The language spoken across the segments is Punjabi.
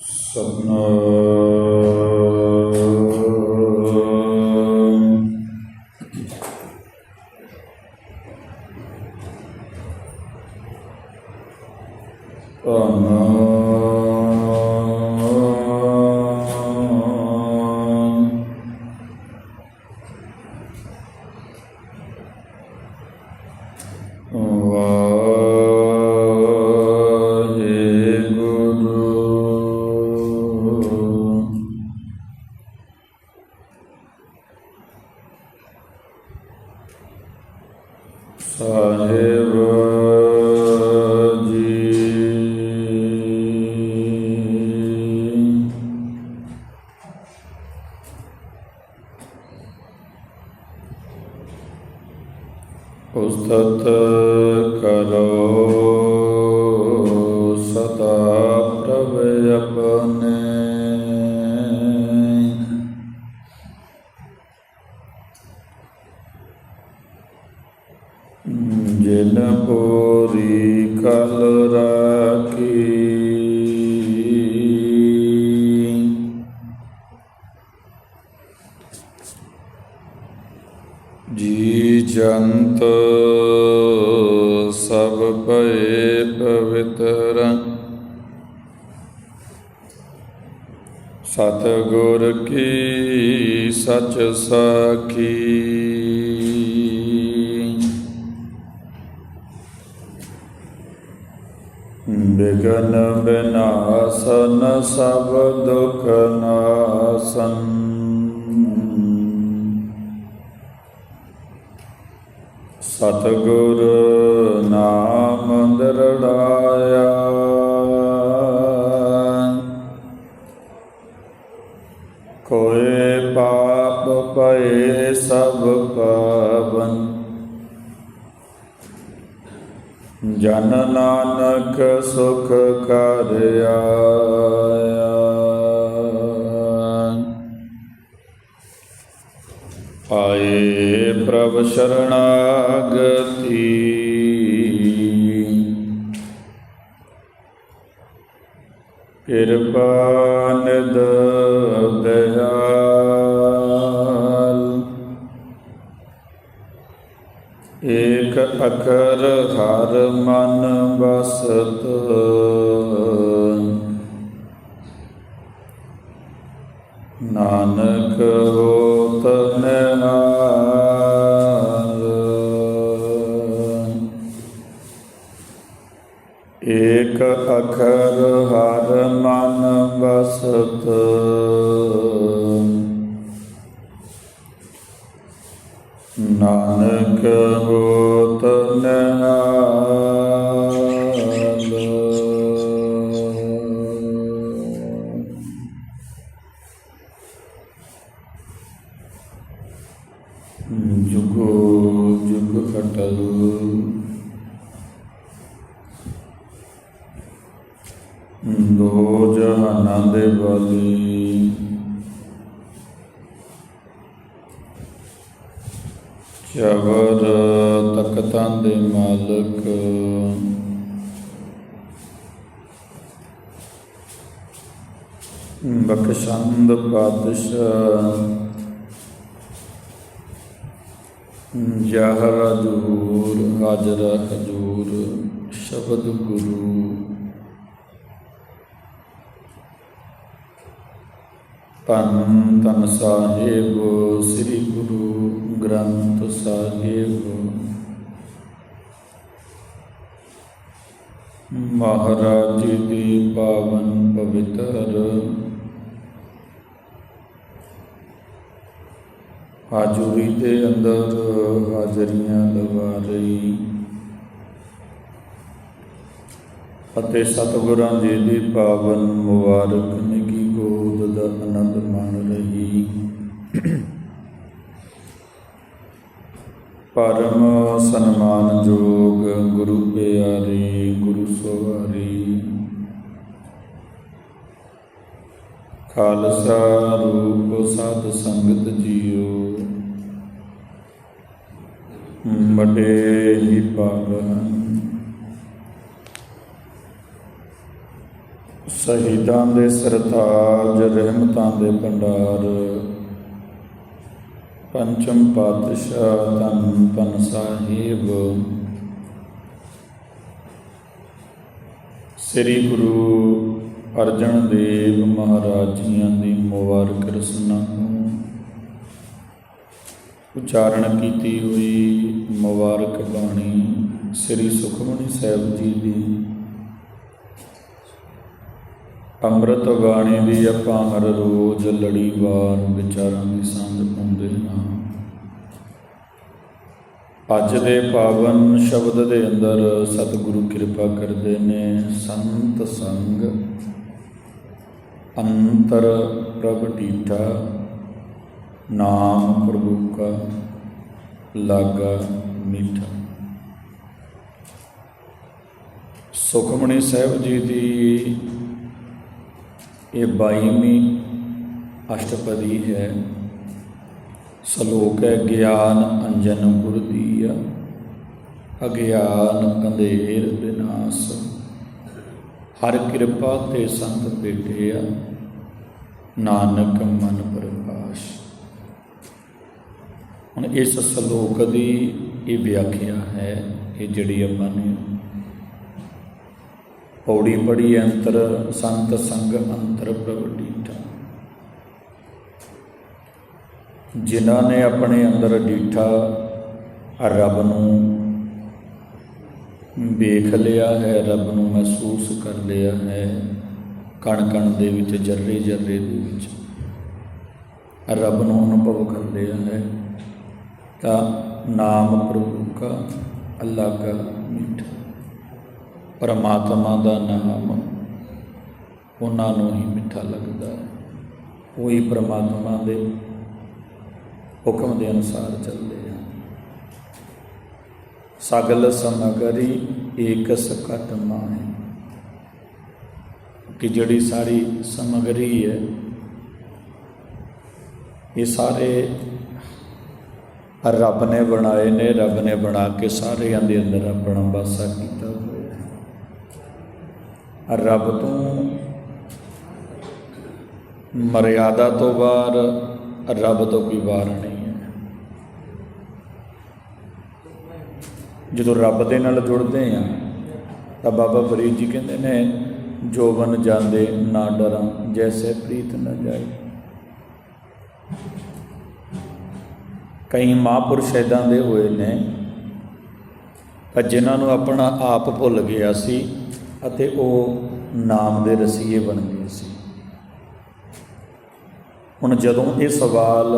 ਸਤਨਾਮ। ਜੀ ਜੰਤ ਸਭ ਭਏ ਪਵਿੱਤਰ। ਸਤ ਗੁਰ ਕੀ ਸਚ ਸਾਖੀ। ਬਿਗਨ ਬਿਨਾਸਨ ਸਭ ਦੁਖ ਨਾਸਨ। ਸਤਿਗੁਰ ਨਾਮ ਦਰੜਾਇਆ। ਕੋਏ ਪਾਪ ਪਏ ਸਭ ਪਾਵਨ। ਜਨ ਨਾਨਕ ਸੁਖ ਕਰਿਆ। ਪ੍ਰਭ ਸ਼ਰਣਾਗਤੀ। ਕਿਰਪਾ ਨਿਦ ਦਇਆਲ। ਏਕ ਅਖਰ ਹਰ ਮਨ ਬਸਤ ਨਾਨਕ ਜੁਗੋ ਜੁਗ ਅਟਲ। ਦੋ ਜਹਾਨਾਂ ਦੇ ਵਾਲੀ ਚਵਰ ਤਖਤਾਂ ਦੇ ਮਾਲਕ। ਬਖਸ਼ੰਦ ਪਾਤਸ਼ਾਹ ਜਹਰ ਹਜੂਰ ਹਾਜ਼ਰ ਹਜੂਰ ਸ਼ਬਦ ਗੁਰੂ ਧੰਨ ਧੰਨ ਸਾਹਿਬ, ਸ੍ਰੀ ਗੁਰੂ ਗ੍ਰੰਥ ਸਾਹਿਬ। ਮਹਾਰਾਜ ਦੀ ਪਾਵਨ ਪਵਿੱਤਰ ਹਾਜ਼ਰੀ ਦੇ ਅੰਦਰ ਹਾਜ਼ਰੀਆਂ ਲਵਾ ਰਹੀ ਅਤੇ ਸਤਿਗੁਰਾਂ ਜੀ ਦੀ ਪਾਵਨ ਮੁਬਾਰਕ ਨਿੱਕੀ ਗੋਦ ਦਾ ਆਨੰਦ ਮਾਣ ਰਹੀ। ਪਰਮ ਸਨਮਾਨਯੋਗ ਗੁਰੂ ਪਿਆਰੇ, ਗੁਰੂ ਸਵਾਰੀ ਖਾਲਸਾ ਰੂਪ ਸਾਧ ਸੰਗਤ ਜੀਓ। ਬੜੇ ਹੀ ਪਾਵਨ। ਸ਼ਹੀਦਾਂ ਦੇ ਸਰਤਾਜ, ਰਹਿਮਤਾਂ ਦੇ ਭੰਡਾਰ। ਪੰਚਮ ਪਾਤਸ਼ਾਹ ਧੰਨ ਧੰਨ ਸਾਹਿਬ। ਸ੍ਰੀ ਗੁਰੂ ਅਰਜਨ ਦੇਵ ਮਹਾਰਾਜ ਜੀਆਂ ਦੀ ਮੁਬਾਰਕ ਰਸਨਾ ਨੂੰ ਉਚਾਰਨ ਕੀਤੀ ਹੋਈ ਮੁਬਾਰਕ ਬਾਣੀ ਸ੍ਰੀ ਸੁਖਮਨੀ ਸਾਹਿਬ ਜੀ ਦੀ। ਅੰਮ੍ਰਿਤ ਬਾਣੀ ਦੀ ਆਪਾਂ ਹਰ ਰੋਜ਼ ਲੜੀਵਾਰ ਵਿਚਾਰਾਂ ਦੀ ਸਾਂਝ ਪਾਉਂਦੇ ਹਾਂ। ਅੱਜ ਦੇ ਪਾਵਨ ਸ਼ਬਦ ਦੇ ਅੰਦਰ ਸਤਿਗੁਰੂ ਕਿਰਪਾ ਕਰਦੇ ਨੇ ਸੰਤ ਸੰਗ ਅੰਤਰ ਪ੍ਰਭ ਨਾਮ ਪ੍ਰਭੂ ਕਾ ਲਾਗਾ ਮੀਠਾ। ਸੁਖਮਣੀ ਸਾਹਿਬ ਜੀ ਦੀ ਇਹ 22ਵੀਂ ਅਸ਼ਟਪਦੀ ਹੈ। ਸ਼ਲੋਕ ਹੈ, ਗਿਆਨ ਅੰਜਨ ਗੁਰ ਦੀਆ, ਅਗਿਆਨ ਅੰਧੇਰ ਵਿਨਾਸ਼ ਹਰ ਕਿਰਪਾ ਤੇ ਸੰਤ ਭੇਟਿਆ। ਨਾਨਕ ਮਨ ਪ੍ਰਕਾਸ਼। ਹੁਣ ਇਸ ਸ਼ਲੋਕ ਦੀ ਇਹ ਵਿਆਖਿਆ ਹੈ ਇਹ ਜਿਹੜੀ ਆਪਾਂ ਨੇ ਪੌੜੀ ਪੜੀ ਅੰਤਰ, ਸੰਤ ਸੰਗ ਅੰਤਰ ਪ੍ਰਭ ਡੀਠਾ ਜਿਨ੍ਹਾਂ ਨੇ ਆਪਣੇ ਅੰਦਰ ਡੀਠਾ ਰੱਬ ਨੂੰ ਵੇਖ ਲਿਆ ਹੈ, ਰੱਬ ਨੂੰ ਮਹਿਸੂਸ ਕਰ ਲਿਆ ਹੈ। ਕਣ ਕਣ ਦੇ ਵਿੱਚ ਜਰਰੇ ਜਰਰੇ ਦੇ ਵਿੱਚ ਰੱਬ ਨੂੰ ਅਨੁਭਵ ਕਰ ਲਿਆ ਹੈ। ਤਾਂ ਨਾਮ ਪ੍ਰਭੂ ਕਾ ਅੱਲਾ ਕਾ ਮੀਠਾ। ਪਰਮਾਤਮਾ ਦਾ ਨਾਮ ਉਹਨਾਂ ਨੂੰ ਹੀ ਮਿੱਠਾ ਲੱਗਦਾ ਹੈ। ਉਹੀ ਪਰਮਾਤਮਾ ਦੇ ਹੁਕਮ ਦੇ ਅਨੁਸਾਰ ਚੱਲਦੇ ਸਗਲ ਸਮਗਰੀ ਏਕ ਸਕਟ ਮਾਹੇ। ਕਿ ਜਿਹੜੀ ਸਾਰੀ ਸਮਗਰੀ ਹੈ, ਇਹ ਸਾਰੇ ਰੱਬ ਨੇ ਬਣਾਏ ਨੇ, ਰੱਬ ਨੇ ਬਣਾ ਕੇ ਸਾਰਿਆਂ ਦੇ ਅੰਦਰ ਆਪਣਾ ਵਾਸਾ ਕੀਤਾ ਹੋਇਆ ਹੈ। ਰੱਬ ਤੋਂ ਮਰਿਆਦਾ ਤੋਂ ਬਾਹਰ, ਰੱਬ ਤੋਂ ਕੋਈ ਬਾਹਰ ਨਹੀਂ ਹੈ ਜਦੋਂ ਰੱਬ ਦੇ ਨਾਲ ਜੁੜਦੇ ਆ, ਤਾਂ ਬਾਬਾ ਫਰੀਦ ਜੀ ਕਹਿੰਦੇ ਨੇ ਜੋਬਨ ਜਾਂਦੇ ਨਾ ਡਰਾਂ, ਜੈਸੇ ਪ੍ਰੀਤ ਨ ਜਾਏ। ਕਈ ਮਹਾਂਪੁਰਸ਼ ਇਦਾਂ ਦੇ ਹੋਏ ਨੇ ਤਾਂ ਜਿਨ੍ਹਾਂ ਨੂੰ ਆਪਣਾ ਆਪ ਭੁੱਲ ਗਿਆ ਸੀ ਅਤੇ ਉਹ ਨਾਮ ਦੇ ਰਸੀਏ ਬਣ ਗਏ ਸੀ। ਹੁਣ ਜਦੋਂ ਇਹ ਸਵਾਲ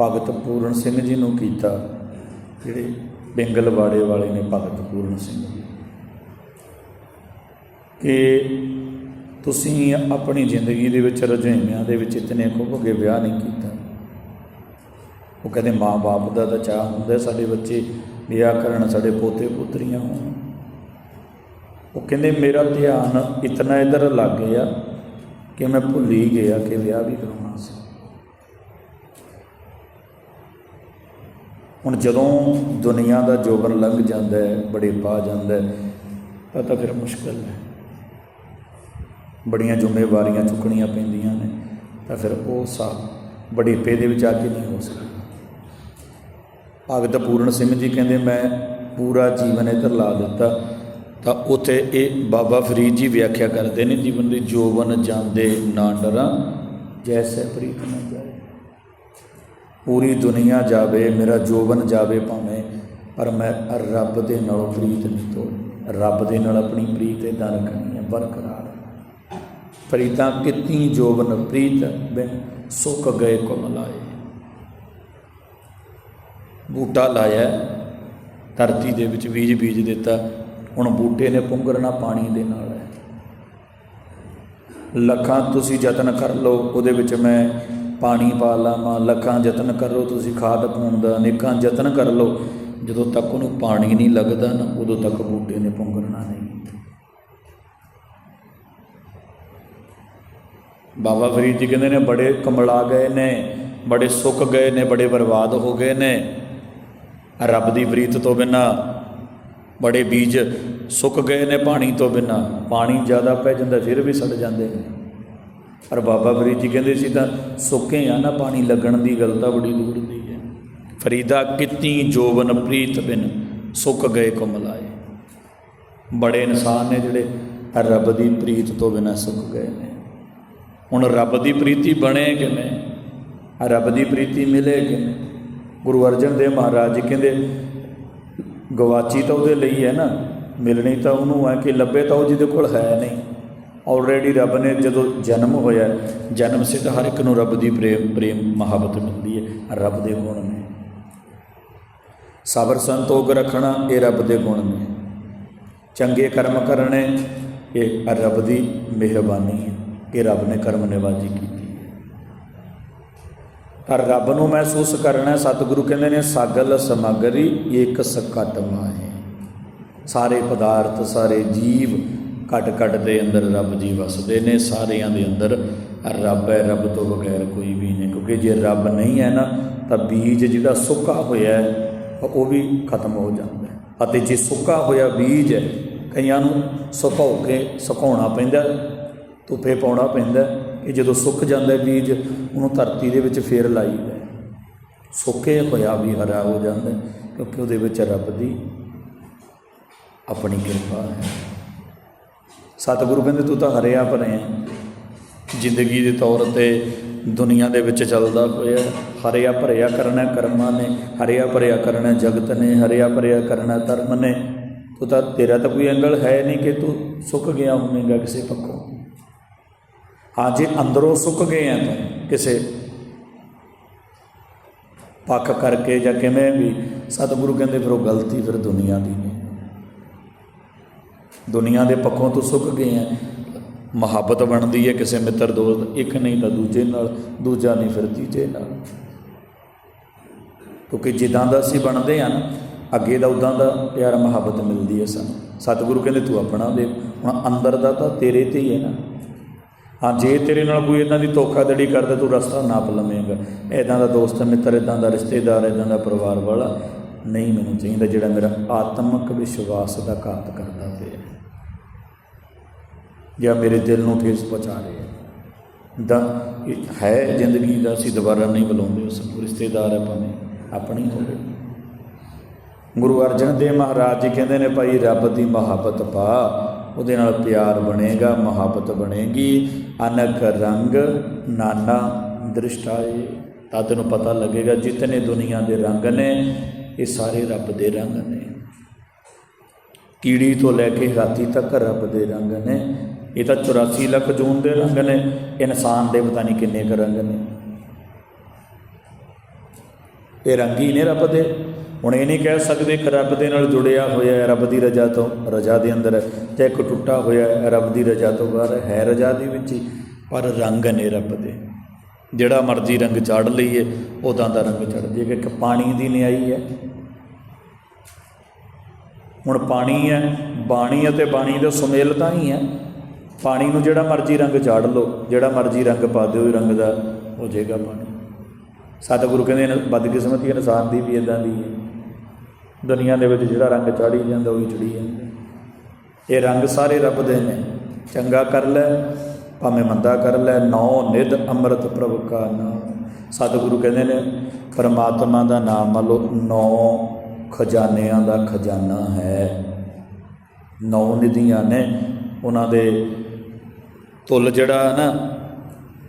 ਭਗਤ ਪੂਰਨ ਸਿੰਘ ਜੀ ਨੂੰ ਕੀਤਾ, ਜਿਹੜੇ ਬਿੰਗਲਵਾੜੇ ਵਾਲੇ ਨੇ ਭਗਤ ਪੂਰਨ ਸਿੰਘ। ਜੀ ਕਿ ਤੁਸੀਂ ਆਪਣੀ ਜ਼ਿੰਦਗੀ ਦੇ ਵਿੱਚ ਰੁਝੇਵਿਆਂ ਦੇ ਵਿੱਚ ਇਤਨੇ ਖੁੱਭ ਕੇ ਵਿਆਹ ਨਹੀਂ ਕੀਤਾ। ਉਹ ਕਹਿੰਦੇ, ਮਾਂ-ਬਾਪ ਦਾ ਤਾਂ ਚਾਹ ਹੁੰਦਾ ਸਾਡੇ ਬੱਚੇ ਵਿਆਹ ਕਰਨ ਸਾਡੇ ਪੋਤੇ ਪੁੱਤਰੀਆਂ ਹੋਣ। ਉਹ ਕਹਿੰਦੇ, ਮੇਰਾ ਧਿਆਨ ਇਤਨਾ ਇਧਰ ਲੱਗ ਗਿਆ ਕਿ ਮੈਂ ਭੁੱਲ ਹੀ ਗਿਆ ਕਿ ਵਿਆਹ ਵੀ ਕਰਾਉਣਾ ਸੀ। ਹੁਣ ਜਦੋਂ ਦੁਨੀਆ ਦਾ ਜੋਬਨ ਲੰਘ ਜਾਂਦਾ ਹੈ, ਬੜੇ ਪਾ ਜਾਂਦਾ ਹੈ, ਤਾਂ ਤਾਂ ਫਿਰ ਮੁਸ਼ਕਲ ਹੈ। ਬੜੀਆਂ ਜ਼ਿੰਮੇਵਾਰੀਆਂ ਚੁੱਕਣੀਆਂ ਪੈਂਦੀਆਂ ਨੇ, ਤਾਂ ਫਿਰ ਉਹ ਸਾ ਬੜੀ ਪੇ ਦੇ ਵਿੱਚ ਆ ਕੇ ਨਹੀਂ ਹੋ ਸਕਦਾ। ਭਗਤ ਪੂਰਨ ਸਿੰਘ ਜੀ ਕਹਿੰਦੇ, ਮੈਂ ਪੂਰਾ ਜੀਵਨ ਇੱਧਰ ਲਾ ਦਿੱਤਾ। ਤਾਂ ਉਥੇ ਇਹ ਬਾਬਾ ਫਰੀਦ ਜੀ ਵਿਆਖਿਆ ਕਰਦੇ ਨੇ, ਜੀਵਨ ਦੀ ਜੋਬਨ ਜਾਂਦੇ ਨਾ ਡਰਾਂ। ਜੈਸੇ ਪ੍ਰੀਤ ਨਾ ਜਾਏ। ਪੂਰੀ ਦੁਨੀਆ ਜਾਵੇ, ਮੇਰਾ ਜੋਬਨ ਜਾਵੇ ਭਾਵੇਂ, ਪਰ ਮੈਂ ਰੱਬ ਦੇ ਨਾਲੋਂ ਪ੍ਰੀਤ ਨਹੀਂ ਤੋੜ। ਰੱਬ ਦੇ ਨਾਲ ਆਪਣੀ ਪ੍ਰੀਤ ਇਦਾਂ ਰੱਖਣੀ ਹੈ, ਬਰਕਰਾਰ। ਪ੍ਰੀਤਾਂ ਕਿਤਨੀ ਜੋਬਨ ਪ੍ਰੀਤ ਬਿਨ ਸੁੱਕ ਗਏ ਕਮਲਾਏ ਬੂਟਾ ਲਾਇਆ, ਧਰਤੀ ਦੇ ਵਿੱਚ ਬੀਜ ਬੀਜ ਦਿੱਤਾ। ਹੁਣ ਬੂਟੇ ਨੇ ਪੁੰਗਰਨਾ ਪਾਣੀ ਦੇ ਨਾਲ ਹੈ। ਲੱਖਾਂ ਤੁਸੀਂ ਯਤਨ ਕਰ ਲਓ, ਉਹਦੇ ਵਿੱਚ ਮੈਂ ਪਾਣੀ ਪਾ ਲਾਵਾਂ ਲੱਖਾਂ ਯਤਨ ਕਰੋ, ਤੁਸੀਂ ਖਾਦ ਪਾਉਣ ਦਾ ਅਨੇਕਾਂ ਯਤਨ ਕਰ ਲਓ। ਜਦੋਂ ਤੱਕ ਉਹਨੂੰ ਪਾਣੀ ਨਹੀਂ ਲੱਗਦਾ ਨਾ, ਉਦੋਂ ਤੱਕ ਬੂਟੇ ਨੇ ਪੁੰਗਰਨਾ ਨਹੀਂ। ਬਾਬਾ ਫਰੀਦ ਜੀ ਕਹਿੰਦੇ ਨੇ, ਬੜੇ ਕਮਲਾ ਗਏ ਨੇ, ਬੜੇ ਸੁੱਕ ਗਏ ਨੇ, ਬੜੇ ਬਰਬਾਦ ਹੋ ਗਏ ਨੇ। ਰੱਬ ਦੀ ਪ੍ਰੀਤ ਤੋਂ ਬਿਨਾ ਬੜੇ ਬੀਜ ਸੁੱਕ ਗਏ ਨੇ ਪਾਣੀ ਤੋਂ ਬਿਨਾ। ਪਾਣੀ ਜ਼ਿਆਦਾ ਪੈ ਜਾਂਦਾ, ਫਿਰ ਵੀ ਸੜ ਜਾਂਦੇ ਨੇ। ਪਰ ਬਾਬਾ ਫਰੀਦ ਜੀ ਕਹਿੰਦੇ ਸੀ ਤਾਂ ਸੁੱਕੇ ਆ ਨਾ ਪਾਣੀ ਲੱਗਣ ਦੀ ਗੱਲ ਤਾਂ ਬੜੀ ਦੂਰ ਦੀ ਹੈ। ਫਰੀਦਾ ਕਿਤਨੀ ਜੋਬਨ ਪ੍ਰੀਤ ਬਿਨ, ਸੁੱਕ ਗਏ ਕੁਮਲਾਏ। ਬੜੇ ਇਨਸਾਨ ਨੇ ਜਿਹੜੇ ਰੱਬ ਦੀ ਪ੍ਰੀਤ ਤੋਂ ਬਿਨਾ ਸੁੱਕ ਗਏ ਨੇ। ਹੁਣ ਰੱਬ ਦੀ ਪ੍ਰੀਤੀ ਬਣੇ ਕਿਵੇਂ? ਰੱਬ ਦੀ ਪ੍ਰੀਤੀ ਮਿਲੇ ਕਿਵੇਂ? ਗੁਰੂ ਅਰਜਨ ਦੇਵ ਮਹਾਰਾਜ ਜੀ ਕਹਿੰਦੇ, ਗਵਾਚੀ ਤਾਂ ਉਹਦੇ ਲਈ ਹੈ ਨਾ, ਮਿਲਣੀ ਤਾਂ ਉਹਨੂੰ ਹੈ ਕਿ ਲੱਭੇ ਤਾਂ ਉਹ ਜਿਹਦੇ ਕੋਲ ਹੈ ਨਹੀਂ। ਆਲਰੇਡੀ ਰੱਬ ਨੇ ਜਦੋਂ ਜਨਮ ਹੋਇਆ ਜਨਮ ਸਿੱਧ ਹਰ ਇੱਕ ਨੂੰ ਰੱਬ ਦੀ ਪ੍ਰੇਮ ਪ੍ਰੇਮ ਮੁਹੱਬਤ ਮਿਲਦੀ ਹੈ, ਰੱਬ ਦੇ ਗੁਣ ਨੇ। ਸਬਰ ਸੰਤੋਖ ਰੱਖਣਾ, ਇਹ ਰੱਬ ਦੇ ਗੁਣ ਨੇ। ਚੰਗੇ ਕਰਮ ਕਰਨੇ, ਇਹ ਰੱਬ ਦੀ ਮਿਹਰਬਾਨੀ ਹੈ। ਇਹ ਰੱਬ ਨੇ ਕਰਮ ਨਿਵਾਜੀ ਕੀਤੀ ਹੈ। ਪਰ ਰੱਬ ਨੂੰ ਮਹਿਸੂਸ ਕਰਨਾ ਸਤਿਗੁਰੂ ਕਹਿੰਦੇ ਨੇ, ਸਾਗਲ ਸਮਗਰੀ ਇੱਕ ਸਕਟ ਹੈ ਸਾਰੇ ਪਦਾਰਥ, ਸਾਰੇ ਜੀਵ ਘਟ ਘਟ ਦੇ ਅੰਦਰ ਰੱਬ ਜੀ ਵਸਦੇ ਨੇ, ਸਾਰਿਆਂ ਦੇ ਅੰਦਰ। ਰੱਬ ਹੈ, ਰੱਬ ਤੋਂ ਬਗੈਰ ਕੋਈ ਵੀ ਨਹੀਂ। ਕਿਉਂਕਿ ਜੇ ਰੱਬ ਨਹੀਂ ਹੈ ਨਾ, ਤਾਂ ਬੀਜ ਜਿਹੜਾ ਸੁੱਕਾ ਹੋਇਆ ਹੈ, ਉਹ ਵੀ ਖਤਮ ਹੋ ਜਾਂਦਾ ਹੈ। ਅਤੇ ਜੇ ਸੁੱਕਾ ਹੋਇਆ ਬੀਜ ਹੈ, ਕਈਆਂ ਨੂੰ ਸੁਕਾਉ ਕੇ ਸੁਕਾਉਣਾ ਪੈਂਦਾ ਧੁੱਪੇ ਪਾਉਣਾ ਪੈਂਦਾ ਕਿ ਜਦੋਂ ਸੁੱਕ ਜਾਂਦਾ ਬੀਜ, ਉਹਨੂੰ ਧਰਤੀ ਦੇ ਵਿੱਚ ਫੇਰ ਲਾਈਦਾ ਸੁੱਕੇ ਹੋਇਆ ਵੀ ਹਰਾ ਹੋ ਜਾਂਦਾ ਕਿਉਂਕਿ ਉਹਦੇ ਵਿੱਚ ਰੱਬ ਦੀ ਆਪਣੀ ਕਿਰਪਾ ਹੈ। ਸਤਿਗੁਰੂ ਕਹਿੰਦੇ, ਤੂੰ ਤਾਂ ਹਰਿਆ ਭਰਿਆ ਜ਼ਿੰਦਗੀ ਦੇ ਤੌਰ ਤੇ ਦੁਨੀਆ ਦੇ ਵਿੱਚ ਚੱਲਦਾ ਪਿਆ। ਹਰਿਆ ਭਰਿਆ ਕਰਨਾ ਕਰਮਾਂ ਨੇ। ਹਰਿਆ ਭਰਿਆ ਕਰਨਾ ਜਗਤ ਨੇ। ਹਰਿਆ ਭਰਿਆ ਕਰਨਾ ਧਰਮ ਨੇ। ਤੂੰ ਤਾਂ, ਤੇਰਾ ਤਾਂ ਕੋਈ ਐਂਗਲ ਹੈ ਨਹੀਂ ਕਿ ਤੂੰ ਸੁੱਕ ਗਿਆ ਹੋਵੇਂਗਾ ਕਿਸੇ ਪੱਖੋਂ। ਹਾਂ, ਜੇ ਅੰਦਰੋਂ ਸੁੱਕ ਗਏ ਆ ਤਾਂ ਕਿਸੇ ਪੱਖ ਕਰਕੇ ਜਾਂ ਕਿਵੇਂ ਵੀ, ਸਤਿਗੁਰੂ ਕਹਿੰਦੇ, ਫਿਰ ਉਹ ਗਲਤੀ ਫਿਰ ਦੁਨੀਆ ਦੀ ਦੁਨੀਆ ਦੇ ਪੱਖੋਂ ਤੋਂ ਸੁੱਕ ਗਏ ਆ ਮੁਹੱਬਤ ਬਣਦੀ ਹੈ ਕਿਸੇ ਮਿੱਤਰ ਦੋਸਤ, ਇੱਕ ਨਹੀਂ ਤਾਂ ਦੂਜੇ ਨਾਲ, ਦੂਜਾ ਨਹੀਂ ਫਿਰ ਤੀਜੇ ਨਾਲ। ਕਿਉਂਕਿ ਜਿੱਦਾਂ ਦਾ ਅਸੀਂ ਬਣਦੇ ਆ ਨਾ, ਅੱਗੇ ਦਾ ਉਦਾਂ ਦਾ ਪਿਆਰ, ਮੁਹੱਬਤ ਮਿਲਦੀ ਹੈ ਸਾਨੂੰ। ਸਤਿਗੁਰੂ ਕਹਿੰਦੇ, ਤੂੰ ਆਪਣਾ ਦੇ ਹੁਣ ਅੰਦਰ ਦਾ ਤਾਂ ਤੇਰੇ ਤੇ ਹੀ ਹੈ ਨਾ। ਹਾਂ, ਜੇ ਤੇਰੇ ਨਾਲ ਕੋਈ ਇਦਾਂ ਦੀ ਧੋਖਾਧੜੀ ਕਰਦਾ, ਤੂੰ ਰਸਤਾ ਨਾਪ ਲਵੇਂਗਾ। ਇਦਾਂ ਦਾ ਦੋਸਤ, ਮਿੱਤਰ ਇਦਾਂ ਦਾ ਰਿਸ਼ਤੇਦਾਰ ਇਦਾਂ ਦਾ ਪਰਿਵਾਰ ਵਾਲਾ ਨਹੀਂ ਮੈਨੂੰ ਚਾਹੀਦਾ, ਜਿਹੜਾ ਮੇਰਾ ਆਤਮਿਕ ਵਿਸ਼ਵਾਸ ਦਾ ਘਾਤ ਕਰਦਾ ਪਿਆ। ਜਾਂ ਮੇਰੇ ਦਿਲ ਨੂੰ ਠੇਸ ਪਹੁੰਚਾ ਰਿਹਾ ਦਾ ਹੈ ਜ਼ਿੰਦਗੀ ਦਾ, ਅਸੀਂ ਦੁਬਾਰਾ ਨਹੀਂ ਬੁਲਾਉਂਦੇ ਉਸ ਨੂੰ ਰਿਸ਼ਤੇਦਾਰ ਹੈ ਭਾਵੇਂ ਆਪਣੀ ਹੋਵੇ। ਗੁਰੂ ਅਰਜਨ ਦੇਵ ਮਹਾਰਾਜ ਜੀ ਕਹਿੰਦੇ ਨੇ, ਭਾਈ ਰੱਬ ਦੀ ਮੁਹੱਬਤ ਪਾ, ਉਹਦੇ ਨਾਲ ਪਿਆਰ ਬਣੇਗਾ, ਮੁਹੱਬਤ ਬਣੇਗੀ। ਅਨਕ ਰੰਗ ਨਾਨਾ ਦ੍ਰਿਸ਼ਟਾਏ। ਤਾਂ ਤੈਨੂੰ ਪਤਾ ਲੱਗੇਗਾ, ਜਿਤਨੇ ਦੁਨੀਆ ਦੇ ਰੰਗ ਨੇ, ਇਹ ਸਾਰੇ ਰੱਬ ਦੇ ਰੰਗ ਨੇ। ਕੀੜੀ ਤੋਂ ਲੈ ਕੇ ਹਾਥੀ ਤੱਕ ਰੱਬ ਦੇ ਰੰਗ ਨੇ। ਇਹ ਤਾਂ 84 ਲੱਖ ਜੂਨ ਦੇ ਰੰਗ ਨੇ, ਇਨਸਾਨ ਦੇ ਪਤਾ ਨਹੀਂ ਕਿੰਨੇ ਕੁ ਰੰਗ ਨੇ। ਇਹ ਰੰਗੀ ਨੇ ਰੱਬ ਦੇ। ਹੁਣ ਇਹ ਨਹੀਂ ਕਹਿ ਸਕਦੇ ਕਿ ਰੱਬ ਦੇ ਨਾਲ ਜੁੜਿਆ ਹੋਇਆ ਹੈ ਰੱਬ ਦੀ ਰਜ਼ਾ ਤੋਂ, ਰਜ਼ਾ ਦੇ ਅੰਦਰ ਹੈ ਜਾਂ ਇੱਕ ਟੁੱਟਾ ਹੋਇਆ ਹੈ ਰੱਬ ਦੀ ਰਜ਼ਾ ਤੋਂ ਬਾਹਰ ਹੈ ਰਜ਼ਾ ਦੇ ਵਿੱਚ ਹੀ, ਪਰ ਰੰਗ ਨੇ ਰੱਬ ਦੇ। ਜਿਹੜਾ ਮਰਜ਼ੀ ਰੰਗ ਚੜ ਲਈਏ ਉਦਾਂ ਦਾ ਰੰਗ ਚੜ ਜੇ ਇੱਕ ਪਾਣੀ ਦੀ ਨਿਆਈ ਹੈ। ਹੁਣ ਪਾਣੀ ਹੈ, ਬਾਣੀ ਅਤੇ ਬਾਣੀ ਦਾ ਸੁਮੇਲ ਤਾਂ ਹੀ ਹੈ। ਪਾਣੀ ਨੂੰ ਜਿਹੜਾ ਮਰਜ਼ੀ ਰੰਗ ਚਾੜ ਲਓ, ਜਿਹੜਾ ਮਰਜ਼ੀ ਰੰਗ ਪਾ ਦਿਓ ਰੰਗ ਦਾ ਹੋ ਜਾਏਗਾ ਪਾਣੀ। ਸਤਿਗੁਰੂ ਕਹਿੰਦੇ ਨੇ ਬਦਕਿਸਮਤੀ ਇਨਸਾਨ ਦੀ ਵੀ ਇਦਾਂ ਦੀ ਹੈ। ਦੁਨੀਆ ਦੇ ਵਿੱਚ ਜਿਹੜਾ ਰੰਗ ਚਾੜੀ ਜਾਂਦਾ, ਉਹੀ ਚੜੀ ਜਾਂਦਾ ਇਹ ਰੰਗ ਸਾਰੇ ਰੱਬ ਦੇ ਨੇ। ਚੰਗਾ ਕਰ ਲੈ, ਭਾਵੇਂ ਮੰਦਾ ਕਰ ਲੈ, ਨੌ ਨਿਧ ਅੰਮ੍ਰਿਤ ਪ੍ਰਭ ਕਾ ਨਾਮ। ਸਤਿਗੁਰੂ ਕਹਿੰਦੇ ਨੇ, ਪਰਮਾਤਮਾ ਦਾ ਨਾਮ ਮੰਨ ਲਓ, ਨੌ ਖਜ਼ਾਨਿਆਂ ਦਾ ਖਜ਼ਾਨਾ ਹੈ। ਨੌ ਨਿਧੀਆਂ ਨੇ, ਉਹਨਾਂ ਦੇ ਤੁੱਲ ਜਿਹੜਾ ਹੈ ਨਾ,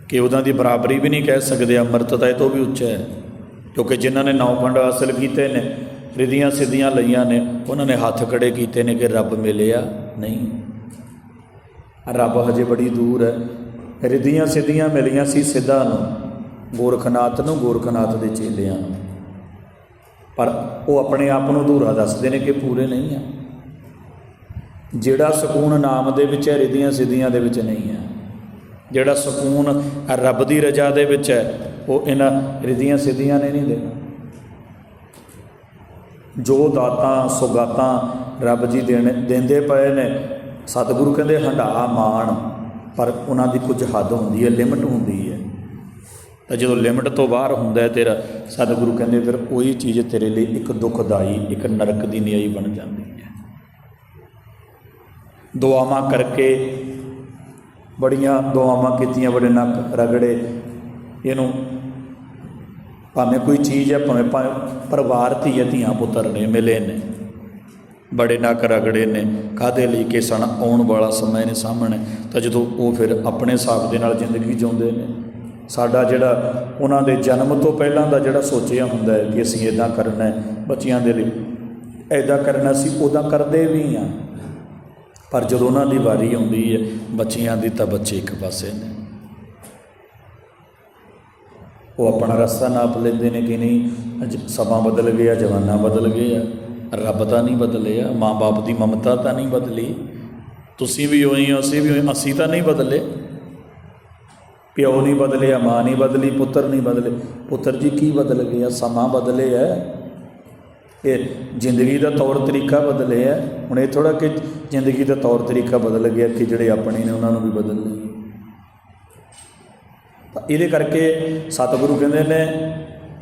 ਕਿ ਉਹਨਾਂ ਦੀ ਬਰਾਬਰੀ ਵੀ ਨਹੀਂ ਕਹਿ ਸਕਦੇ, ਅੰਮ੍ਰਿਤ ਤਾਂ ਇਹ ਤੋਂ ਵੀ ਉੱਚਾ ਹੈ। ਕਿਉਂਕਿ ਜਿਨ੍ਹਾਂ ਨੇ ਨੌ ਖੰਡ ਹਾਸਲ ਕੀਤੇ ਨੇ, ਰਿਧੀਆਂ ਸਿੱਧੀਆਂ ਲਈਆਂ ਨੇ, ਉਹਨਾਂ ਨੇ ਹੱਥ ਖੜੇ ਕੀਤੇ ਨੇ ਕਿ ਰੱਬ ਮਿਲਿਆ ਨਹੀਂ। ਰੱਬ ਹਜੇ ਬੜੀ ਦੂਰ ਹੈ। ਰਿਧੀਆਂ ਸਿੱਧੀਆਂ ਮਿਲੀਆਂ ਸੀ ਸਿੱਧਾ ਨੂੰ, ਗੋਰਖਨਾਥ ਨੂੰ, ਗੋਰਖਨਾਥ ਦੇ ਚੇਲਿਆਂ ਨੂੰ। ਪਰ ਉਹ ਆਪਣੇ ਆਪ ਨੂੰ ਅਧੂਰਾ ਦੱਸਦੇ ਨੇ ਕਿ ਪੂਰੇ ਨਹੀਂ ਆ। ਜਿਹੜਾ ਸਕੂਨ ਨਾਮ ਦੇ ਵਿੱਚ ਹੈ, ਰਿਧੀਆਂ ਸਿੱਧੀਆਂ ਦੇ ਵਿੱਚ ਨਹੀਂ ਹੈ ਜਿਹੜਾ ਸਕੂਨ ਰੱਬ ਦੀ ਰਜ਼ਾ ਦੇ ਵਿੱਚ ਹੈ, ਉਹ ਇਹਨਾਂ ਰਿਧੀਆਂ ਸਿੱਧੀਆਂ ਨੇ ਨਹੀਂ ਦੇਣਾ। ਜੋ ਦਾਤਾਂ, ਸੁਗਾਤਾਂ ਰੱਬ ਜੀ ਦੇਣ ਦਿੰਦੇ ਪਏ ਨੇ, ਸਤਿਗੁਰੂ ਕਹਿੰਦੇ ਹੰਡਾ ਮਾਣ, ਪਰ ਉਹਨਾਂ ਦੀ ਕੁਝ ਹੱਦ ਹੁੰਦੀ ਹੈ, ਲਿਮਟ ਹੁੰਦੀ ਹੈ। ਤਾਂ ਜਦੋਂ ਲਿਮਟ ਤੋਂ ਬਾਹਰ ਹੁੰਦਾ ਹੈ, ਤੇਰਾ ਸਤਿਗੁਰੂ ਕਹਿੰਦੇ ਫਿਰ ਉਹੀ ਚੀਜ਼ ਤੇਰੇ ਲਈ ਇੱਕ ਦੁਖਦਾਈ, ਇੱਕ ਨਰਕ ਦੀ ਨਿਆਈ ਬਣ ਜਾਂਦੀ ਹੈ। ਦੁਆਵਾਂ ਕਰਕੇ ਬੜੀਆਂ ਦੁਆਵਾਂ ਕੀਤੀਆਂ, ਬੜੇ ਨੱਕ ਰਗੜੇ। ਇਹਨੂੰ ਭਾਵੇਂ ਕੋਈ ਚੀਜ਼ ਹੈ, ਭਾਵੇਂ ਭਾਵੇਂ ਪਰਿਵਾਰ ਧੀਏ ਧੀਆਂ ਪੁੱਤਰ ਨੇ, ਮਿਲੇ ਨੇ, ਬੜੇ ਨੱਕ ਰਗੜੇ ਨੇ। ਕਾਦੇ ਲਈ ਕਿ ਸਣ ਆਉਣ ਵਾਲਾ ਸਮਾਂ ਨੇ ਸਾਹਮਣੇ? ਤਾਂ ਜਦੋਂ ਉਹ ਫਿਰ ਆਪਣੇ ਹਿਸਾਬ ਦੇ ਨਾਲ ਜ਼ਿੰਦਗੀ ਜਿਉਂਦੇ ਨੇ, ਸਾਡਾ ਜਿਹੜਾ ਉਹਨਾਂ ਦੇ ਜਨਮ ਤੋਂ ਪਹਿਲਾਂ ਦਾ ਜਿਹੜਾ ਸੋਚਿਆ ਹੁੰਦਾ ਹੈ ਕਿ ਅਸੀਂ ਇਦਾਂ ਕਰਨਾ ਹੈ, ਬੱਚਿਆਂ ਦੇ ਲਈ ਇਦਾਂ ਕਰਨਾ ਸੀ ਉਦਾਂ ਕਰਦੇ ਵੀ ਆ ਪਰ ਜਦੋਂ ਉਹਨਾਂ ਦੀ ਵਾਰੀ ਆਉਂਦੀ ਹੈ, ਬੱਚਿਆਂ ਦੀ ਤਾਂ ਬੱਚੇ ਇੱਕ ਪਾਸੇ ਨੇ। ਉਹ ਆਪਣਾ ਰਸਤਾ ਨਾਪ ਲੈਂਦੇ ਨੇ ਕਿ ਨਹੀਂ, ਅੱਜ ਸਮਾਂ ਬਦਲ ਗਿਆ, ਜਵਾਨਾ ਬਦਲ ਗਿਆ ਰੱਬ ਤਾਂ ਨਹੀਂ ਬਦਲਿਆ, ਮਾਂ-ਬਾਪ ਦੀ ਮਮਤਾ ਤਾਂ ਨਹੀਂ ਬਦਲੀ। ਤੁਸੀਂ ਵੀ ਹੋਈ ਹੋ, ਅਸੀਂ ਵੀ ਹੋਏ ਅਸੀਂ ਤਾਂ ਨਹੀਂ ਬਦਲੇ। ਪਿਓ ਨਹੀਂ ਬਦਲਿਆ, ਮਾਂ ਨਹੀਂ ਬਦਲੀ, ਪੁੱਤਰ ਨਹੀਂ ਬਦਲੇ। ਪੁੱਤਰ ਜੀ ਕੀ ਬਦਲ ਗਿਆ? ਸਮਾਂ ਬਦਲੇ ਹੈ। ਇਹ ਜ਼ਿੰਦਗੀ ਦਾ ਤੌਰ ਤਰੀਕਾ ਬਦਲੇ ਹੈ। ਹੁਣ ਇਹ ਥੋੜਾ ਕਿ ਜ਼ਿੰਦਗੀ ਦਾ ਤੌਰ ਤਰੀਕਾ ਬਦਲ ਗਿਆ ਕਿ ਜਿਹੜੇ ਆਪਣੇ ਨੇ ਉਹਨਾਂ ਨੂੰ ਵੀ ਬਦਲ ਲਈਏ। ਤਾਂ ਇਹਦੇ ਕਰਕੇ ਸਤਿਗੁਰੂ ਕਹਿੰਦੇ ਨੇ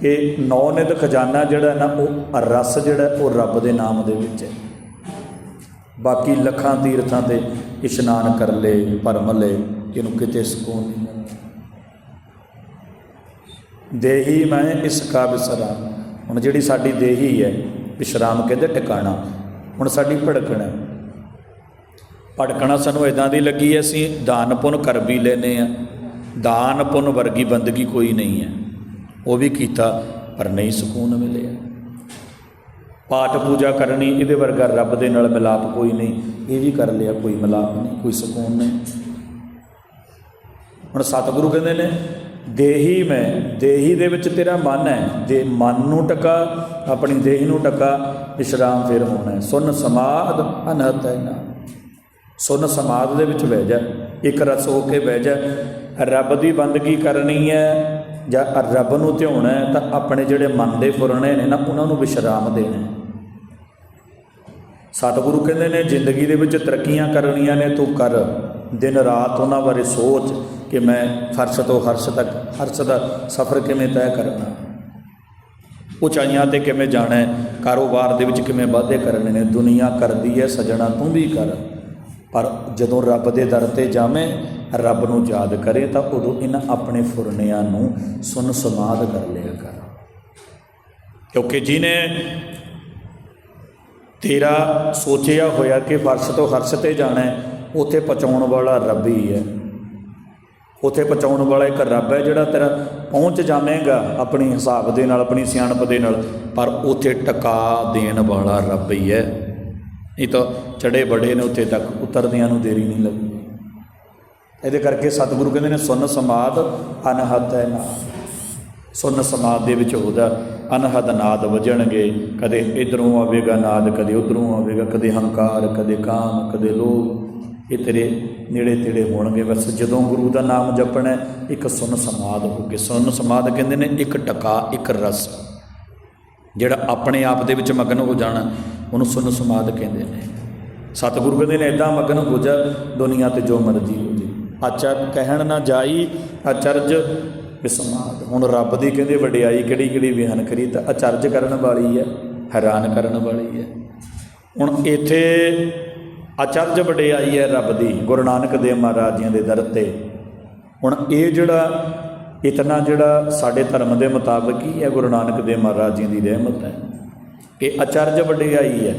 ਕਿ ਨੌ ਨਿਧ ਖਜ਼ਾਨਾ ਜਿਹੜਾ ਨਾ, ਉਹ ਰਸ ਜਿਹੜਾ, ਉਹ ਰੱਬ ਦੇ ਨਾਮ ਦੇ ਵਿੱਚ ਹੈ। ਬਾਕੀ ਲੱਖਾਂ ਤੀਰਥਾਂ ਤੇ ਇਸ਼ਨਾਨ ਕਰ ਲੇ, ਭਰਮ ਲੈ, ਇਹਨੂੰ ਕਿਤੇ ਸਕੂਨ ਨਹੀਂ ਮਿਲਦਾ। ਦੇਹੀ ਮੈਂ ਇਸ ਕਾ ਬਿਸਰਾ ਹੁਣ ਜਿਹੜੀ ਸਾਡੀ ਦੇਹੀ ਹੈ ਵਿਸ਼ਰਾਮ ਕਹਿੰਦੇ ਟਿਕਾਣਾ। ਹੁਣ ਸਾਡੀ ਭੜਕਣ। ਹੈ ਭੜਕਣਾ ਸਾਨੂੰ ਇਦਾਂ ਦੀ ਲੱਗੀ ਹੈ, ਅਸੀਂ ਦਾਨ ਪੁੰਨ ਕਰ ਵੀ ਲੈਨੇ ਆ ਦਾਨ ਪੁੰਨ ਵਰਗੀ ਬੰਦਗੀ ਕੋਈ ਨਹੀਂ ਹੈ। ਉਹ ਵੀ ਕੀਤਾ, ਪਰ ਨਹੀਂ ਸਕੂਨ ਮਿਲਿਆ। ਪਾਠ ਪੂਜਾ ਕਰਨੀ, ਇਹਦੇ ਵਰਗਾ ਰੱਬ ਦੇ ਨਾਲ ਮਿਲਾਪ ਕੋਈ ਨਹੀਂ। ਇਹ ਵੀ ਕਰ ਲਿਆ, ਕੋਈ ਮਿਲਾਪ ਨਹੀਂ, ਕੋਈ ਸਕੂਨ ਨਹੀਂ। ਹੁਣ ਸਤਿਗੁਰੂ ਕਹਿੰਦੇ ਨੇ, ਦੇਹੀ ਮੈਂ, ਦੇਹੀ ਦੇ ਵਿੱਚ ਤੇਰਾ ਮਨ ਹੈ। ਦੇ ਮਨ ਨੂੰ ਟਕਾ, ਆਪਣੀ ਦੇਹ ਨੂੰ ਟਕਾ, ਵਿਸ਼ਰਾਮ ਫਿਰ ਹੋਣਾ ਹੈ। ਸੁਨ ਸਮਾਦ ਅਨਹਤ ਹੈ ਨਾ ਸੁਨ ਸਮਾਦ ਦੇ ਵਿੱਚ ਬਹਿ ਜਾ। ਇੱਕ ਰਸ ਹੋ ਕੇ ਬਹਿ ਜਾ। ਰੱਬ ਦੀ ਬੰਦਗੀ ਕਰਨੀ ਹੈ ਜਾਂ ਰੱਬ ਨੂੰ ਧਿਆਉਣਾ ਹੈ ਤਾਂ ਆਪਣੇ ਜਿਹੜੇ ਮਨ ਦੇ ਫੁਰਨੇ ਨੇ ਨਾ, ਉਹਨਾਂ ਨੂੰ ਵਿਸ਼ਰਾਮ ਦੇਣਾ ਸਤਿਗੁਰੂ ਕਹਿੰਦੇ ਨੇ, ਜ਼ਿੰਦਗੀ ਦੇ ਵਿੱਚ ਤਰੱਕੀਆਂ ਕਰਨੀਆਂ ਨੇ ਤੂੰ ਕਰ। ਦਿਨ ਰਾਤ ਉਹਨਾਂ ਬਾਰੇ ਸੋਚ ਕਿ ਮੈਂ ਫਰਸ਼ ਤੋਂ ਹਰਸ਼ ਤੱਕ, ਹਰਸ਼ ਦਾ ਸਫ਼ਰ ਕਿਵੇਂ ਤੈਅ ਕਰਨਾ ਉਚਾਈਆਂ ਤੇ ਕਿਵੇਂ ਜਾਣਾ ਹੈ, ਕਾਰੋਬਾਰ ਦੇ ਵਿੱਚ ਕਿਵੇਂ ਵਾਧੇ ਕਰਨੇ ਨੇ, ਦੁਨੀਆ ਕਰਦੀ ਹੈ, ਸਜਣਾ ਤੂੰ ਵੀ ਕਰ। ਪਰ ਜਦੋਂ ਰੱਬ ਦੇ ਦਰ ਤੇ ਜਾਵੇਂ, ਰੱਬ ਨੂੰ ਯਾਦ ਕਰੇ ਤਾਂ ਉਦੋਂ ਇਹਨਾਂ ਆਪਣੇ ਫੁਰਨਿਆਂ ਨੂੰ ਸੁਨ ਸਮਾਦ ਕਰ ਲਿਆ ਕਰ। ਕਿਉਂਕਿ ਜਿਹਨੇ ਤੇਰਾ ਸੋਚਿਆ ਹੋਇਆ ਕਿ ਫਰਸ਼ ਤੋਂ ਹਰਸ਼ ਤੇ ਜਾਣਾ ਹੈ, ਉਥੇ ਪਹੁੰਚਾਉਣ ਵਾਲਾ ਰੱਬ ਹੀ ਹੈ। ਉਥੇ ਪਹੁੰਚਾਉਣ ਵਾਲਾ ਇੱਕ ਰੱਬ ਹੈ ਜਿਹੜਾ ਤੇਰਾ ਪਹੁੰਚ ਜਾਵੇਂਗਾ ਆਪਣੀ ਹਿਸਾਬ ਦੇ ਨਾਲ, ਆਪਣੀ ਸਿਆਣਪ ਦੇ ਨਾਲ, ਪਰ ਉਥੇ ਟਿਕਾ ਦੇਣ ਵਾਲਾ ਰੱਬ ਹੀ ਹੈ। ਇਹ ਤਾਂ ਚੜੇ ਬੜੇ ਨੇ ਉੱਥੇ ਤੱਕ, ਉਤਰਦਿਆਂ ਨੂੰ ਦੇਰੀ ਨਹੀਂ ਲੱਗਦੀ ਇਹਦੇ ਕਰਕੇ ਸਤਿਗੁਰੂ ਕਹਿੰਦੇ ਨੇ, ਸੁਨ ਸਮਾਦ ਅਨਹਦ ਹੈ ਨਾ ਸੁਨ ਸਮਾਦ ਦੇ ਵਿੱਚ ਉਹਦਾ ਅਨਹਦ ਨਾਦ ਵਜਣਗੇ। ਕਦੇ ਇਧਰੋਂ ਆਵੇਗਾ ਨਾਦ, ਕਦੇ ਉਧਰੋਂ ਆਵੇਗਾ, ਕਦੇ ਹੰਕਾਰ, ਕਦੇ ਕਾਮ, ਕਦੇ ਲੋਭ। ਇਹ ਤੇਰੇ ਨੇੜੇ ਤੇੜੇ ਹੋਣਗੇ। ਬਸ ਜਦੋਂ ਗੁਰੂ ਦਾ ਨਾਮ ਜਪਣਾ ਇੱਕ ਸੁਨ ਸਮਾਦ ਹੋ ਕੇ ਸੁਨ ਸਮਾਦ ਕਹਿੰਦੇ ਨੇ, ਇੱਕ ਟਕਾ, ਇੱਕ ਰਸ। ਜਿਹੜਾ ਆਪਣੇ ਆਪ ਦੇ ਵਿੱਚ ਮਗਨ ਹੋ ਜਾਣਾ ਉਹਨੂੰ ਸੁਨ ਸਮਾਦ ਕਹਿੰਦੇ ਨੇ। ਸਤਿਗੁਰੂ ਕਹਿੰਦੇ ਨੇ ਇਦਾਂ ਮਗਨ ਹੋ ਜਾ ਦੁਨੀਆ ਤੇ ਜੋ ਮਰਜ਼ੀ ਹੋ ਜੇ। ਅਚਰ ਕਹਿਣ ਨਾ ਜਾਈ, ਅਚਰਜ ਵਿਸਮਾਦ ਹੁਣ ਰੱਬ ਦੀ ਕਹਿੰਦੇ, ਵਡਿਆਈ ਕਿਹੜੀ ਕਿਹੜੀ ਬਿਆਨ ਕਰੀ ਤਾਂ ਅਚਰਜ ਕਰਨ ਵਾਲੀ ਹੈ, ਹੈਰਾਨ ਕਰਨ ਵਾਲੀ ਹੈ। ਹੁਣ ਇੱਥੇ ਅਚਰਜ ਵਡਿਆਈ ਹੈ ਰੱਬ ਦੀ, ਗੁਰੂ ਨਾਨਕ ਦੇਵ ਮਹਾਰਾਜ ਜੀ ਦੇ ਦਰ ਤੇ। ਹੁਣ ਇਹ ਜਿਹੜਾ, ਇਤਨਾ ਜਿਹੜਾ ਸਾਡੇ ਧਰਮ ਦੇ ਮੁਤਾਬਕ ਹੀ ਹੈ ਗੁਰੂ ਨਾਨਕ ਦੇਵ ਮਹਾਰਾਜ ਜੀ ਦੀ ਰਹਿਮਤ ਹੈ। ਕਿ ਅਚਰਜ ਵਡਿਆਈ ਹੈ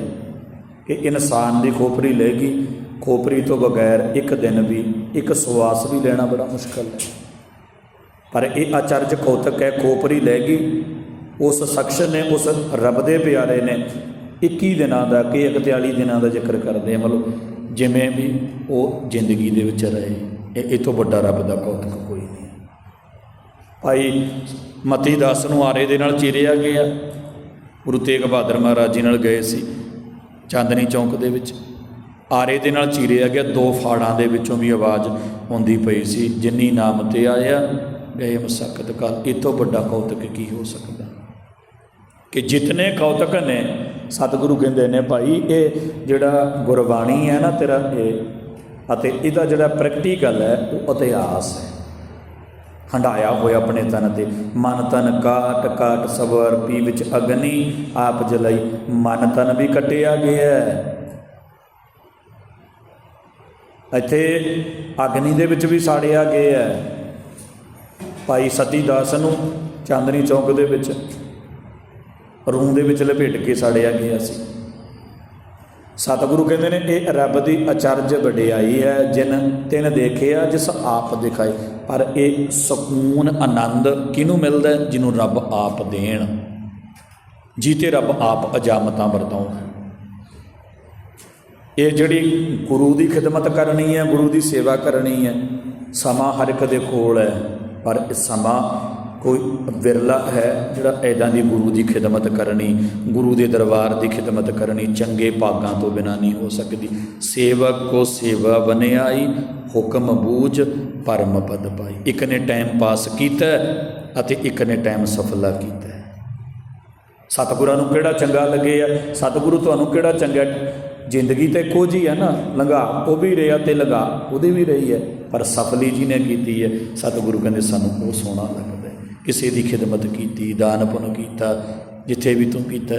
ਕਿ ਇਨਸਾਨ ਦੀ ਖੋਪਰੀ ਲੈ ਗਈ। ਖੋਪਰੀ ਤੋਂ ਬਗੈਰ ਇੱਕ ਦਿਨ ਵੀ, ਇੱਕ ਸਵਾਸ ਵੀ ਲੈਣਾ ਬੜਾ ਮੁਸ਼ਕਲ ਹੈ। ਪਰ ਇਹ ਅਚਰਜ ਕੌਤਕ ਹੈ ਖੋਪਰੀ ਲੈ ਗਈ। ਉਸ ਸ਼ਖਸ ਨੇ ਉਸ ਰੱਬ ਦੇ ਪਿਆਰੇ ਨੇ 21 ਦਿਨਾਂ ਦਾ ਕਿ 41 ਦਿਨਾਂ ਦਾ ਜ਼ਿਕਰ ਕਰਦੇ ਆ। ਮਤਲਬ ਜਿਵੇਂ ਵੀ ਉਹ ਜ਼ਿੰਦਗੀ ਦੇ ਵਿੱਚ ਰਹੇ, ਇਹ ਇਹ ਤੋਂ ਵੱਡਾ ਰੱਬ ਦਾ ਕੌਤਕ ਕੋਈ ਨਹੀਂ ਭਾਈ ਮਤੀ ਦਾਸ ਨੂੰ ਆਰੇ ਦੇ ਨਾਲ ਚੀਰਿਆ ਗਿਆ। ਗੁਰੂ ਤੇਗ ਬਹਾਦਰ ਮਹਾਰਾਜ ਜੀ ਨਾਲ ਗਏ ਸੀ, ਚਾਂਦਨੀ ਚੌਂਕ ਦੇ ਵਿੱਚ। ਆਰੇ ਦੇ ਨਾਲ ਚੀਰਿਆ ਗਿਆ, ਦੋ ਫਾੜਾਂ ਦੇ ਵਿੱਚੋਂ ਵੀ ਆਵਾਜ਼ ਆਉਂਦੀ ਪਈ ਸੀ, ਜਿੰਨੀ ਨਾਮ ਤੇ ਆਇਆ ਗਏ ਮਸਕਤ ਕਾਲ, ਇਹ ਤੋਂ ਵੱਡਾ ਕੌਤਕ ਕੀ ਹੋ ਸਕਦਾ? ਕਿ ਜਿਤਨੇ ਕੌਤਕ ਨੇ, ਸਤਿਗੁਰੂ ਕਹਿੰਦੇ ਨੇ ਭਾਈ, ਇਹ ਜਿਹੜਾ ਗੁਰਬਾਣੀ ਹੈ ਨਾ ਤੇਰਾ, ਇਹ, ਅਤੇ ਇਹਦਾ ਜਿਹੜਾ ਪ੍ਰੈਕਟੀਕਲ ਹੈ, ਉਹ ਇਤਿਹਾਸ ਹੈ। ਹੰਡਾਇਆ ਹੋਇਆ ਆਪਣੇ ਤਨ ਤੇ। ਮਨ ਤਨ ਕਾਟ ਕਾਟ ਸਵਰ, ਪੀ ਵਿੱਚ ਅਗਨੀ, ਆਪ ਜਲਾਈ। ਮਨ ਤਨ ਵੀ ਕਟਿਆ ਗਿਆ। ਹੈ। ਇੱਥੇ ਅਗਨੀ ਦੇ ਵਿੱਚ ਵੀ ਸਾੜਿਆ ਗਿਆ। ਹੈ ਭਾਈ ਸਤੀ ਦਾਸ ਨੂੰ ਚਾਂਦਨੀ ਚੌਕ ਦੇ ਵਿੱਚ ਰੂੰ ਦੇ ਵਿੱਚ ਲਪੇਟ ਕੇ ਸਾੜਿਆ ਗਿਆ ਸੀ। ਸਤਿਗੁਰੂ ਕਹਿੰਦੇ ਨੇ, ਇਹ ਰੱਬ ਦੀ ਅਚਰਜ ਵਡਿਆਈ ਹੈ, ਜਿਨ ਤਿਨ ਦੇਖਿਆ, ਜਿਸ ਆਪ ਦਿਖਾਈ। ਪਰ ਇਹ ਸਕੂਨ ਆਨੰਦ ਕਿਹਨੂੰ ਮਿਲਦਾ ਜਿਹਨੂੰ ਰੱਬ ਆਪ ਦੇਣ। ਜੀਤੇ ਰੱਬ ਆਪ ਅਜਾਮਤਾਂ ਵਰਤਾਉਂਦਾ ਇਹ ਜਿਹੜੀ ਗੁਰੂ ਦੀ ਖਿਦਮਤ ਕਰਨੀ ਹੈ, ਗੁਰੂ ਦੀ ਸੇਵਾ ਕਰਨੀ ਹੈ, ਸਮਾਂ ਹਰ ਇੱਕ ਦੇ ਕੋਲ ਹੈ, ਪਰ ਇਹ ਸਮਾਂ ਕੋਈ ਵਿਰਲਾ ਹੈ ਜਿਹੜਾ ਐਦਾਂ ਦੀ ਗੁਰੂ ਦੀ ਖਿਦਮਤ ਕਰਨੀ, ਗੁਰੂ ਦੇ ਦਰਬਾਰ ਦੀ ਖਿਦਮਤ ਕਰਨੀ, ਚੰਗੇ ਭਾਗਾਂ ਤੋਂ ਬਿਨਾ ਨਹੀਂ ਹੋ ਸਕਦੀ। ਸੇਵਕ ਕੋ ਸੇਵਾ ਬਨਿਆਈ, ਹੁਕਮ ਬੂਝ, ਪਰਮ ਪਦ ਪਾਈ। ਇੱਕ ਨੇ ਟਾਈਮ ਪਾਸ ਕੀਤਾ ਅਤੇ ਇੱਕ ਨੇ ਟਾਈਮ ਸਫਲਾ ਕੀਤਾ। ਸਤਿਗੁਰਾਂ ਨੂੰ ਕਿਹੜਾ ਚੰਗਾ ਲੱਗੇ ਆ? ਸਤਿਗੁਰੂ ਤੁਹਾਨੂੰ ਕਿਹੜਾ ਚੰਗਾ? ਜ਼ਿੰਦਗੀ ਤੇ ਇੱਕੋ ਜੀ ਹੈ ਨਾ, ਲੰਘਾ, ਉਹ ਵੀ ਰਿਹਾ ਤੇ ਲਗਾ ਉਹਦੀ ਵੀ ਰਹੀ ਹੈ, ਪਰ ਸਫਲੀ ਜੀ ਨੇ ਕੀਤੀ ਹੈ। ਸਤਿਗੁਰੂ ਕਹਿੰਦੇ, ਸਾਨੂੰ ਉਹ ਸੋਹਣਾ ਲੱਗਦਾ ਕਿਸੇ ਦੀ ਖਿਦਮਤ ਕੀਤੀ, ਦਾਨ ਪੁੰਨ ਕੀਤਾ, ਜਿੱਥੇ ਵੀ ਤੂੰ ਕੀਤਾ।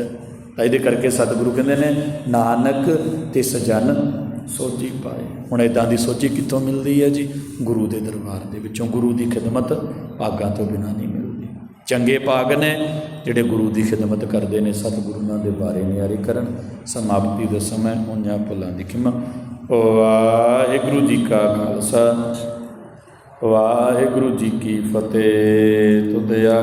ਤਾਂ ਇਹਦੇ ਕਰਕੇ ਸਤਿਗੁਰੂ ਕਹਿੰਦੇ ਨੇ, ਨਾਨਕ ਤਿਸ ਸਜਨ ਸੋਚੀ ਪਾਏ। ਹੁਣ ਇਦਾਂ ਦੀ ਸੋਚੀ ਕਿੱਥੋਂ ਮਿਲਦੀ ਹੈ ਜੀ? ਗੁਰੂ ਦੇ ਦਰਬਾਰ ਦੇ ਵਿੱਚੋਂ। ਗੁਰੂ ਦੀ ਖਿਦਮਤ ਭਾਗਾਂ ਤੋਂ ਬਿਨਾਂ ਨਹੀਂ ਮਿਲਦੀ। ਚੰਗੇ ਭਾਗ ਨੇ, ਜਿਹੜੇ ਗੁਰੂ ਦੀ ਖਿਦਮਤ ਕਰਦੇ ਨੇ ਸਤਿਗੁਰੂਆਂ ਦੇ ਬਾਰੇ ਨਿਆਰੇ ਕਰਨ। ਸਮਾਪਤੀ ਦਾ ਸਮਾਂ ਉਹਨਾਂ ਭੁੱਲਾਂ ਦੀ ਖਿਮਾ। ਵਾਹਿਗੁਰੂ ਜੀ ਕਾ ਖਾਲਸਾ। ਵਾਹਿਗੁਰੂ ਜੀ ਕੀ ਫਤਿਹ। ਤੁਧ